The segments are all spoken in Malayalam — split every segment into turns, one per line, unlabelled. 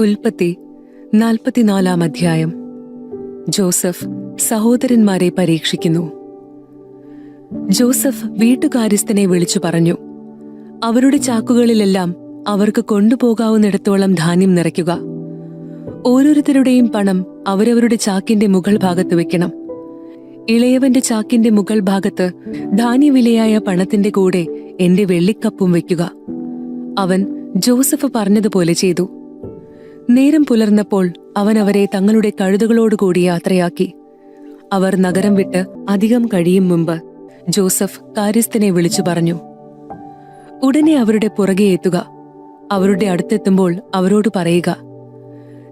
ഉൽപ്പത്തി നാൽപ്പത്തിനാലാം അധ്യായം. ജോസഫ് സഹോദരന്മാരെ പരീക്ഷിക്കുന്നു. ജോസഫ് വീട്ടുകാര്യസ്ഥനെ വിളിച്ചു പറഞ്ഞു അവരുടെ ചാക്കുകളിലെല്ലാം അവർക്ക് കൊണ്ടുപോകാവുന്നിടത്തോളം ധാന്യം നിറയ്ക്കുക. ഓരോരുത്തരുടെയും പണം അവരവരുടെ ചാക്കിന്റെ മുകൾ ഭാഗത്ത് വെക്കണം. ഇളയവന്റെ ചാക്കിന്റെ മുകൾ ഭാഗത്ത് ധാന്യവിലയായ പണത്തിന്റെ കൂടെ എന്റെ വെള്ളിക്കപ്പും വെക്കുക. അവൻ ജോസഫ് പറഞ്ഞതുപോലെ ചെയ്തു. നേരം പുലർന്നപ്പോൾ അവൻ അവരെ തങ്ങളുടെ കഴുതുകളോടുകൂടി യാത്രയാക്കി. അവർ നഗരം വിട്ട് അധികം കഴിയും മുമ്പ് ജോസഫ് കാര്യസ്ഥനെ വിളിച്ചു പറഞ്ഞു ഉടനെ അവരുടെ പുറകെ എത്തുക. അവരുടെ അടുത്തെത്തുമ്പോൾ അവരോട് പറയുക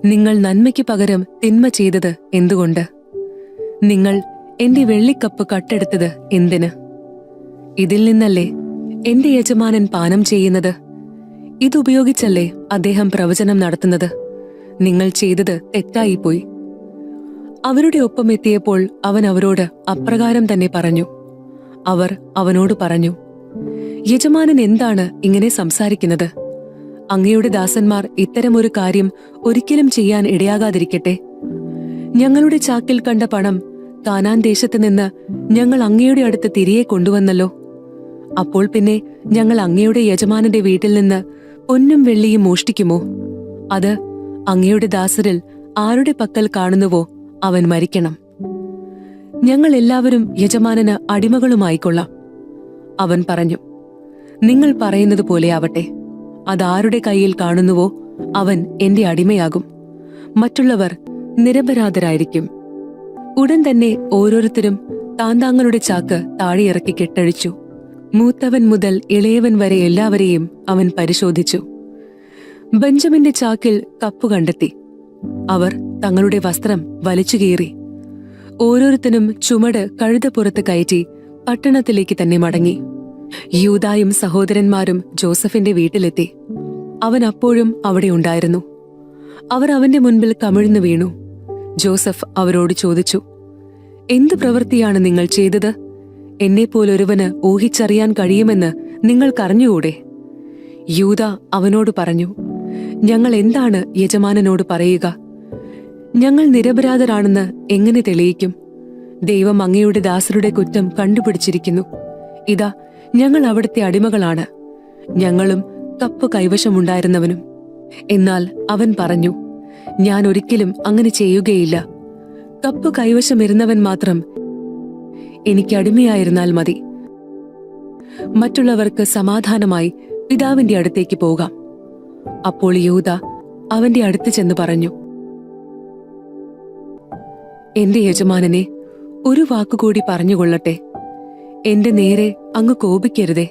നിങ്ങൾ നന്മയ്ക്ക് പകരം തിന്മ ചെയ്തത് എന്തുകൊണ്ട്? നിങ്ങൾ എന്റെ വെള്ളിക്കപ്പ് കട്ടെടുത്തത് എന്തിന്? ഇതിൽ നിന്നല്ലേ എന്റെ യജമാനൻ പാനം ചെയ്യുന്നത്? ഇതുപയോഗിച്ചല്ലേ അദ്ദേഹം പ്രവചനം നടത്തുന്നത്? നിങ്ങൾ ചെയ്തത് തെറ്റായിപ്പോയി. അവരുടെ ഒപ്പം എത്തിയപ്പോൾ അവൻ അവരോട് അപ്രകാരം തന്നെ പറഞ്ഞു. അവർ അവനോട് പറഞ്ഞു യജമാനൻ എന്താണ് ഇങ്ങനെ സംസാരിക്കുന്നത്? അങ്ങയുടെ ദാസന്മാർ ഇത്തരമൊരു കാര്യം ഒരിക്കലും ചെയ്യാൻ ഇടയാകാതിരിക്കട്ടെ. ഞങ്ങളുടെ ചാക്കിൽ കണ്ട പണം കാനാൻ ദേശത്ത് നിന്ന് ഞങ്ങൾ അങ്ങയുടെ അടുത്ത് തിരികെ കൊണ്ടുവന്നല്ലോ. അപ്പോൾ പിന്നെ ഞങ്ങൾ അങ്ങയുടെ യജമാനന്റെ വീട്ടിൽ നിന്ന് പൊന്നും വെള്ളിയും മോഷ്ടിക്കുമോ? അത് അങ്ങയുടെ ദാസരിൽ ആരുടെ പക്കൽ കാണുന്നുവോ അവൻ മരിക്കണം. ഞങ്ങൾ എല്ലാവരും യജമാനന് അടിമകളുമായിക്കൊള്ളാം. അവൻ പറഞ്ഞു നിങ്ങൾ പറയുന്നത് പോലെ ആവട്ടെ. അതാരുടെ കയ്യിൽ കാണുന്നുവോ അവൻ എന്റെ അടിമയാകും. മറ്റുള്ളവർ നിരപരാധരായിരിക്കും. ഉടൻ തന്നെ ഓരോരുത്തരും താന്താങ്ങളുടെ ചാക്ക് താഴെയിറക്കി കെട്ടഴിച്ചു. മൂത്തവൻ മുതൽ ഇളയവൻ വരെ എല്ലാവരെയും അവൻ പരിശോധിച്ചു. ബെഞ്ചമിന്റെ ചാക്കിൽ കപ്പ് കണ്ടെത്തി. അവർ തങ്ങളുടെ വസ്ത്രം വലിച്ചു കീറി. ഓരോരുത്തരും ചുമട് കഴുതപ്പുറത്ത് കയറ്റി പട്ടണത്തിലേക്ക് തന്നെ മടങ്ങി. യൂതായും സഹോദരന്മാരും ജോസഫിന്റെ വീട്ടിലെത്തി. അവൻ അപ്പോഴും അവിടെ ഉണ്ടായിരുന്നു. അവർ അവന്റെ മുൻപിൽ കമിഴ്ന്നു വീണു. ജോസഫ് അവരോട് ചോദിച്ചു എന്ത് പ്രവൃത്തിയാണ് നിങ്ങൾ ചെയ്തത്? എന്നെപ്പോലൊരുവന് ഊഹിച്ചറിയാൻ കഴിയുമെന്ന് നിങ്ങൾക്കറിഞ്ഞുകൂടെ? യൂത അവനോട് പറഞ്ഞു ഞങ്ങൾ എന്താണ് യജമാനനോട് പറയുക? ഞങ്ങൾ നിരപരാധരാണെന്ന് എങ്ങനെ തെളിയിക്കും? ദൈവം അങ്ങയുടെ ദാസരുടെ കുറ്റം കണ്ടുപിടിച്ചിരിക്കുന്നു. ഇതാ ഞങ്ങൾ അവിടുത്തെ അടിമകളാണ്. ഞങ്ങളും കപ്പ് കൈവശമുണ്ടായിരുന്നവനും. എന്നാൽ അവൻ പറഞ്ഞു ഞാൻ ഒരിക്കലും അങ്ങനെ ചെയ്യുകയില്ല. കപ്പ് കൈവശമിരുന്നവൻ മാത്രം എനിക്ക് അടിമയായിരുന്നാൽ മതി. മറ്റുള്ളവർക്ക് സമാധാനമായി പിതാവിന്റെ അടുത്തേക്ക് പോകാം. അപ്പോൾ യൂത അവന്റെ അടുത്ത് ചെന്ന് പറഞ്ഞു എന്റെ യജമാനനെ ഒരു വാക്കുകൂടി പറഞ്ഞുകൊള്ളട്ടെ. എന്റെ നേരെ അങ്ങ് കോപിക്കരുതേ.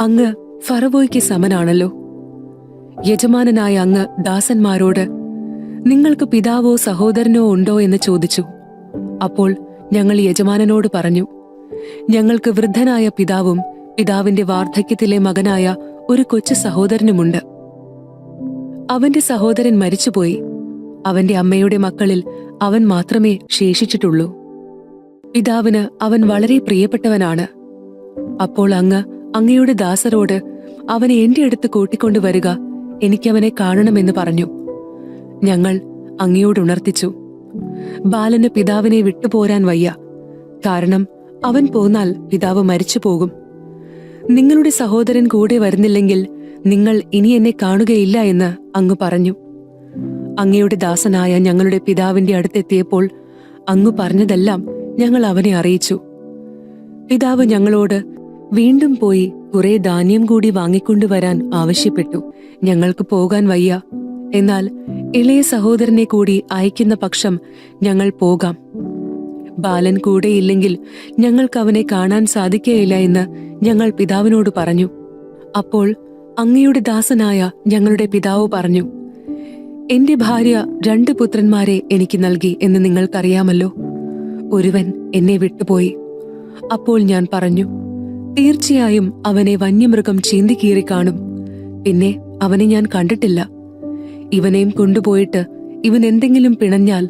അങ്ങ് ഫറവോയ്ക്ക് സമനാണല്ലോ. യജമാനനായ അങ്ങ് ദാസന്മാരോട് നിങ്ങൾക്ക് പിതാവോ സഹോദരനോ ഉണ്ടോ എന്ന് ചോദിച്ചു. അപ്പോൾ ഞങ്ങൾ യജമാനനോട് പറഞ്ഞു ഞങ്ങൾക്ക് വൃദ്ധനായ പിതാവും പിതാവിന്റെ വാർദ്ധക്യത്തിലെ മകനായ ഒരു കൊച്ചു സഹോദരനുമുണ്ട്. അവന്റെ സഹോദരൻ മരിച്ചുപോയി. അവന്റെ അമ്മയുടെ മക്കളിൽ അവൻ മാത്രമേ ശേഷിച്ചിട്ടുള്ളൂ. പിതാവിന് അവൻ വളരെ പ്രിയപ്പെട്ടവനാണ്. അപ്പോൾ അങ്ങ് അങ്ങയുടെ ദാസരോട് അവനെ എന്റെ അടുത്ത് കൂട്ടിക്കൊണ്ടുവരിക എനിക്കവനെ കാണണമെന്ന് പറഞ്ഞു. ഞങ്ങൾ അങ്ങയോട് ഉണർത്തിച്ചു. ബാലന് പിതാവിനെ വിട്ടുപോരാൻ വയ്യ. കാരണം അവൻ പോന്നാൽ പിതാവ് മരിച്ചു പോകും നിങ്ങളുടെ സഹോദരൻ കൂടെ വരുന്നില്ലെങ്കിൽ നിങ്ങൾ ഇനി എന്നെ കാണുകയില്ല എന്ന് അങ്ങ് പറഞ്ഞു. അങ്ങയുടെ ദാസനായ ഞങ്ങളുടെ പിതാവിന്റെ അടുത്തെത്തിയപ്പോൾ അങ്ങ് പറഞ്ഞതെല്ലാം ഞങ്ങൾ അവനെ അറിയിച്ചു. പിതാവ് ഞങ്ങളോട് വീണ്ടും പോയി കുറെ ധാന്യം കൂടി വാങ്ങിക്കൊണ്ടുവരാൻ ആവശ്യപ്പെട്ടു. ഞങ്ങൾക്ക് പോകാൻ വയ്യ. എന്നാൽ ഇളയ സഹോദരനെ കൂടി അയക്കുന്ന പക്ഷം ഞങ്ങൾ പോകാം. ബാലൻ കൂടെയില്ലെങ്കിൽ ഞങ്ങൾക്ക് അവനെ കാണാൻ സാധിക്കുകയില്ല എന്ന് ഞങ്ങൾ പിതാവിനോട് പറഞ്ഞു. അപ്പോൾ അങ്ങയുടെ ദാസനായ ഞങ്ങളുടെ പിതാവ് പറഞ്ഞു എന്റെ ഭാര്യ രണ്ട് പുത്രന്മാരെ എനിക്ക് നൽകി എന്ന് നിങ്ങൾക്കറിയാമല്ലോ. ഒരുവൻ എന്നെ വിട്ടുപോയി. അപ്പോൾ ഞാൻ പറഞ്ഞു തീർച്ചയായും അവനെ വന്യമൃഗം ചീന്തിക്കീറി കാണും. പിന്നെ അവനെ ഞാൻ കണ്ടിട്ടില്ല. ഇവനെയും കൊണ്ടുപോയിട്ട് ഇവൻ എന്തെങ്കിലും പിണഞ്ഞാൽ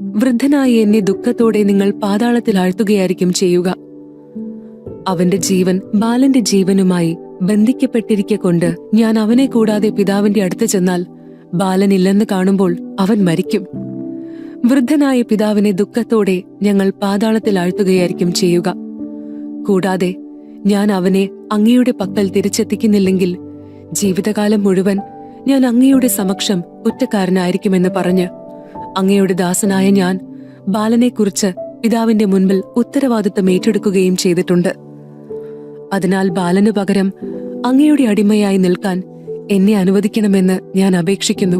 വൃദ്ധനായ എന്നെ ദുഃഖത്തോടെ നിങ്ങൾ പാതാളത്തിൽ ആഴ്ത്തുകയായിരിക്കും ചെയ്യുക. അവന്റെ ജീവൻ ബാലന്റെ ജീവനുമായി ബന്ധിക്കപ്പെട്ടിരിക്കെ കൊണ്ട് ഞാൻ അവനെ കൂടാതെ പിതാവിന്റെ അടുത്ത് ചെന്നാൽ ബാലനില്ലെന്ന് കാണുമ്പോൾ അവൻ മരിക്കും. വൃദ്ധനായ പിതാവിനെ ദുഃഖത്തോടെ ഞങ്ങൾ പാതാളത്തിൽ ആഴ്ത്തുകയായിരിക്കും ചെയ്യുക. കൂടാതെ ഞാൻ അവനെ അങ്ങയുടെ പക്കൽ തിരിച്ചെത്തിക്കുന്നില്ലെങ്കിൽ ജീവിതകാലം മുഴുവൻ ഞാൻ അങ്ങയുടെ സമക്ഷം കുറ്റക്കാരനായിരിക്കുമെന്ന് പറഞ്ഞ് അങ്ങയുടെ ദാസനായ ഞാൻ ബാലനെക്കുറിച്ച് പിതാവിന്റെ മുൻപിൽ ഉത്തരവാദിത്തം ഏറ്റെടുക്കുകയും ചെയ്തിട്ടുണ്ട്. അതിനാൽ ബാലനു പകരം അങ്ങയുടെ അടിമയായി നിൽക്കാൻ എന്നെ അനുവദിക്കണമെന്ന് ഞാൻ അപേക്ഷിക്കുന്നു.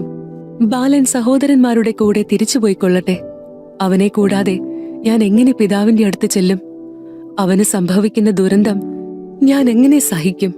ബാലൻ സഹോദരന്മാരുടെ കൂടെ തിരിച്ചുപോയിക്കൊള്ളട്ടെ അവനെ കൂടാതെ ഞാൻ എങ്ങനെ പിതാവിന്റെ അടുത്ത് ചെല്ലും? അവന് സംഭവിക്കുന്ന ദുരന്തം ഞാൻ എങ്ങനെ സഹിക്കും?